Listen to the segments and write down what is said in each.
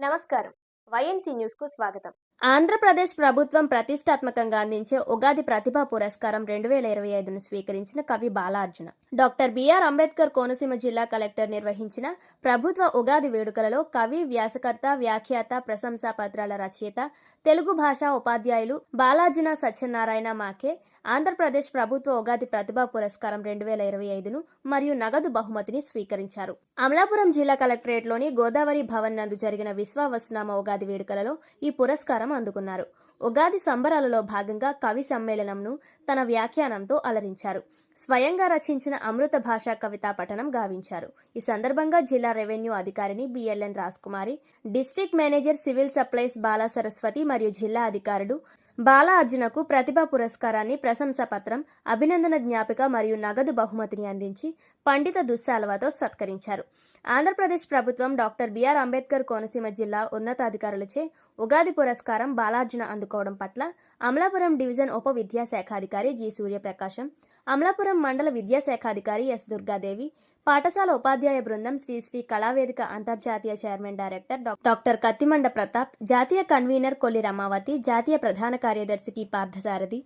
నమస్కారం. వైఎన్సీ న్యూస్కు స్వాగతం. ఆంధ్రప్రదేశ్ ప్రభుత్వం ప్రతిష్టాత్మకంగా అందించే ఉగాది ప్రతిభా పురస్కారం రెండు వేల ఇరవై ఐదును స్వీకరించిన కవి బాలార్జున. Doctor B R Ambedkar Konaseema జిల్లా కలెక్టర్ నిర్వహించిన ప్రభుత్వ ఉగాది వేడుకలలో కవి వ్యాసకర్త వ్యాఖ్యాత ప్రశంసా పత్రాల రచయిత తెలుగు భాషా ఉపాధ్యాయులు బాలార్జున సత్యనారాయణ మాకే ఆంధ్రప్రదేశ్ ప్రభుత్వ ఉగాది ప్రతిభా పురస్కారం రెండు వేల ఇరవై ఐదును మరియు నగదు బహుమతిని స్వీకరించారు. అమలాపురం జిల్లా కలెక్టరేట్లోని గోదావరి భవన్ నందు జరిగిన విశ్వావసునామ ఉగాది వేడుకలలో ఈ పురస్కారం అందుకున్నారు. ఉగాది సంబరాలలో భాగంగా కవి సమ్మేళనంను తన వ్యాఖ్యానంతో అలరించారు. స్వయంగా రచించిన అమృత భాషా కవితా పఠనం గావించారు. ఈ సందర్భంగా జిల్లా రెవెన్యూ అధికారిని B L N Rajkumari district manager civil supplies Bala Saraswathi మరియు జిల్లా అధికారులు బాలా అర్జునకు ప్రతిభా పురస్కారాన్ని ప్రశంసా పత్రం అభినందన జ్ఞాపిక మరియు నగదు బహుమతిని అందించి పండిత దుస్సాలవతో సత్కరించారు. ఆంధ్రప్రదేశ్ ప్రభుత్వం డాక్టర్ బిఆర్ అంబేద్కర్ కోనసీమ జిల్లా ఉన్నతాధికారులచే ఉగాది పురస్కారం బాలార్జున అందుకోవడం పట్ల అమలాపురం డివిజన్ ఉప విద్యాశాఖాధికారి జి సూర్యప్రకాశం అమలాపురం మండల విద్యాశాఖాధికారి ఎస్ దుర్గాదేవి పాఠశాల ఉపాధ్యాయ బృందం శ్రీ శ్రీ కళావేదిక అంతర్జాతీయ chairman director doctor Kathimanda Pratap జాతీయ కన్వీనర్ కొల్లి రమావతి జాతీయ ప్రధాన కార్యదర్శి టి పార్థసారథి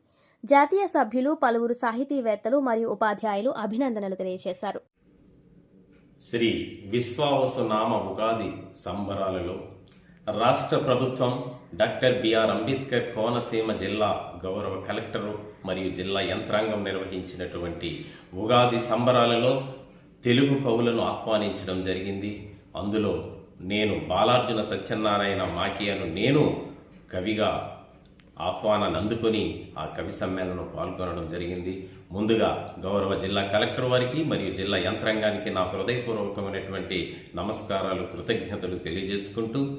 జాతీయ సభ్యులు పలువురు సాహితీవేత్తలు మరియు ఉపాధ్యాయులు అభినందనలు తెలియజేశారు. శ్రీ విశ్వావసునామ ఉగాది సంబరాలలో రాష్ట్ర ప్రభుత్వం డాక్టర్ బిఆర్ అంబేద్కర్ కోనసీమ జిల్లా గౌరవ కలెక్టరు మరియు జిల్లా యంత్రాంగం నిర్వహించినటువంటి ఉగాది సంబరాలలో తెలుగు కవులను ఆహ్వానించడం జరిగింది. అందులో నేను బాలార్జున సత్యనారాయణ మాకియను నేను కవిగా ఆహ్వానాన్ని అందుకొని ఆ కవి సమ్మేళనంలో పాల్గొనడం జరిగింది. ముందుగా గౌరవ జిల్లా కలెక్టర్ వారికి మరియు జిల్లా యంత్రాంగానికి నా హృదయపూర్వకమైనటువంటి నమస్కారాలు కృతజ్ఞతలు తెలియజేసుకుంటూ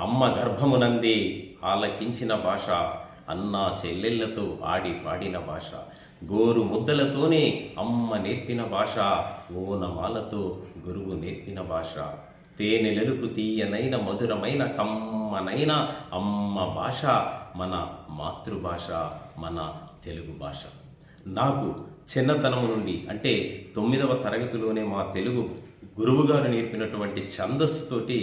అమ్మ గర్భమునంది ఆలకించిన భాష అన్నా చెల్లెళ్ళతో ఆడి పాడిన భాష గోరు ముద్దలతోనే అమ్మ నేర్పిన భాష ఓనమాలతో గురువు నేర్పిన భాష తేనెలెలుకు తీయనైన మధురమైన కమ్మనైన అమ్మ భాష మన మాతృభాష మన తెలుగు భాష. నాకు చిన్నతనం నుండి అంటే తొమ్మిదవ తరగతిలోనే మా తెలుగు గురువుగారు నేర్పినటువంటి ఛందస్సుతోటి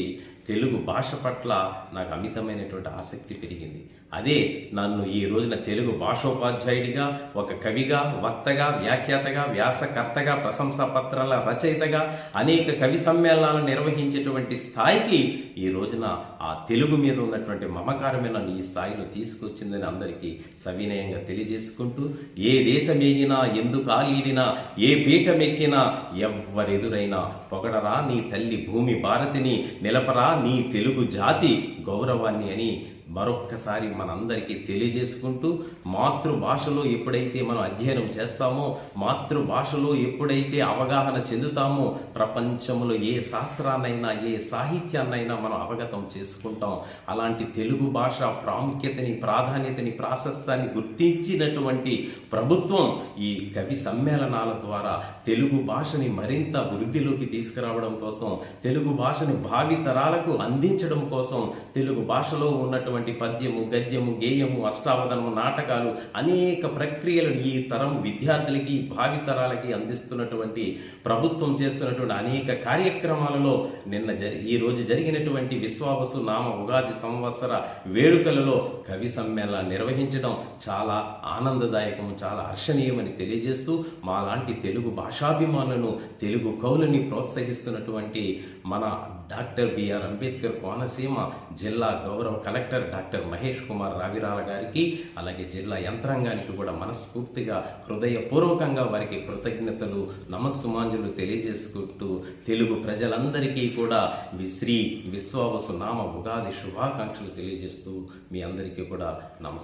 తెలుగు భాష పట్ల నాకు అమితమైనటువంటి ఆసక్తి పెరిగింది. అదే నన్ను ఈ రోజున తెలుగు భాషోపాధ్యాయుడిగా ఒక కవిగా వక్తగా వ్యాఖ్యాతగా వ్యాసకర్తగా ప్రశంసా పత్రాల రచయితగా అనేక కవి సమ్మేళనాలు నిర్వహించేటువంటి స్థాయికి ఈ రోజున ఆ తెలుగు మీద ఉన్నటువంటి మమకారమే నన్ను ఈ స్థాయిలో తీసుకొచ్చిందని అందరికీ సవినయంగా తెలియజేసుకుంటూ ఏ దేశం ఎగినా ఎందుకు ఆలీడినా ఏ పీఠమెక్కినా ఎవ్వరెదురైనా పొగడరా నీ తల్లి భూమి భారతిని నిలపరా నీ తెలుగు జాతి గౌరవాన్ని అని మరొక్కసారి మనందరికీ తెలియజేసుకుంటూ మాతృభాషలో ఎప్పుడైతే మనం అధ్యయనం చేస్తామో మాతృభాషలో ఎప్పుడైతే అవగాహన చెందుతామో ప్రపంచంలో ఏ శాస్త్రాన్నైనా ఏ సాహిత్యాన్నైనా మనం అవగతం చేసుకుంటాం. అలాంటి తెలుగు భాష ప్రాముఖ్యతని ప్రాధాన్యతని ప్రాశస్తాన్ని గుర్తించినటువంటి ప్రభుత్వం ఈ కవి సమ్మేళనాల ద్వారా తెలుగు భాషని మరింత వృద్ధిలోకి తీసుకురావడం కోసం తెలుగు భాషని భావితరాలకు అందించడం కోసం తెలుగు భాషలో ఉన్నటువంటి పద్యము గద్యము గేయము అష్టావధనము నాటకాలు అనేక ప్రక్రియలు ఈ తరం విద్యార్థులకి భావితరాలకి అందిస్తున్నటువంటి ప్రభుత్వం చేస్తున్నటువంటి అనేక కార్యక్రమాలలో నిన్న జరి ఈ రోజు జరిగినటువంటి విశ్వావసు నామ ఉగాది సంవత్సర వేడుకలలో కవి సమ్మేళనం నిర్వహించడం చాలా ఆనందదాయకం చాలా హర్షణీయమని తెలియజేస్తూ మాలాంటి తెలుగు భాషాభిమానులను తెలుగు కవులని ప్రోత్సహిస్తున్నటువంటి మన డాక్టర్ బిఆర్ అంబేద్కర్ కోనసీమ జిల్లా గౌరవ కలెక్టర్ డాక్టర్ మహేష్ కుమార్ రావిరాల గారికి అలాగే జిల్లా యంత్రాంగానికి కూడా మనస్ఫూర్తిగా హృదయపూర్వకంగా వారికి కృతజ్ఞతలు నమస్సుమాంజులు తెలియజేసుకుంటూ తెలుగు ప్రజలందరికీ కూడా వి- శ్రీ విశ్వావసు నామ ఉగాది శుభాకాంక్షలు తెలియజేస్తూ మీ అందరికీ కూడా నమస్కారం.